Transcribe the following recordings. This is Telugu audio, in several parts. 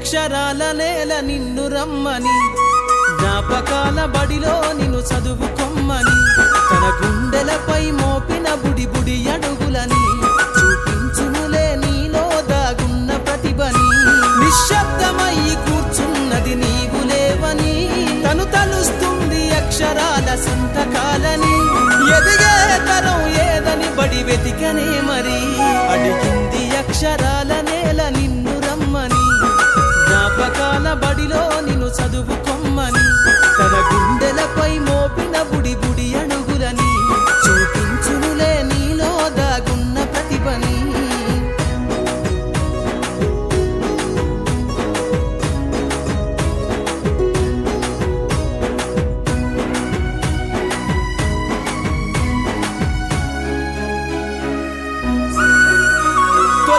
అక్షరాల నేల నిన్ను రమ్మని. జ్ఞాపకాల బడిలో నిన్ను చదువుకోమ్మని.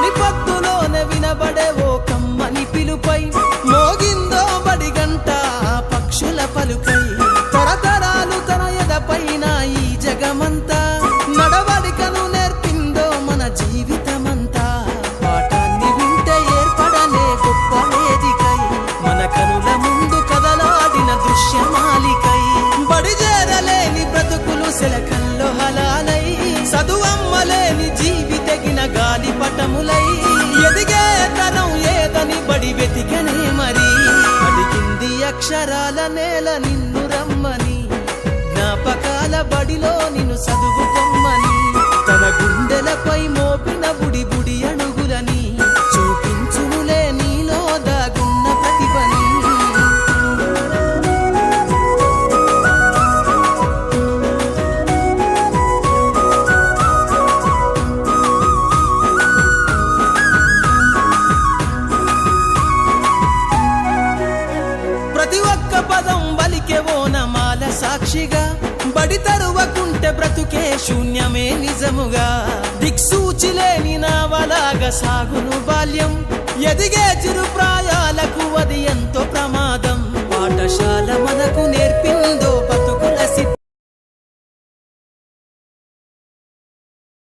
భక్తులోనే వినబడేవో. అక్షరాల నేల నిన్ను రమ్మని. జ్ఞాపకాల బడిలో నిన్ను చదువు మనిషిగా బడి తరువకుంటే బ్రతుకే శూన్యమే నిజముగా. దిక్సూచి లేని నావలాగా సాగును బాల్యం. ఎదిగే చిరు ప్రాయాలకు అది ఎంతో ప్రమాదం. పాఠశాల మనకు నేర్పిందో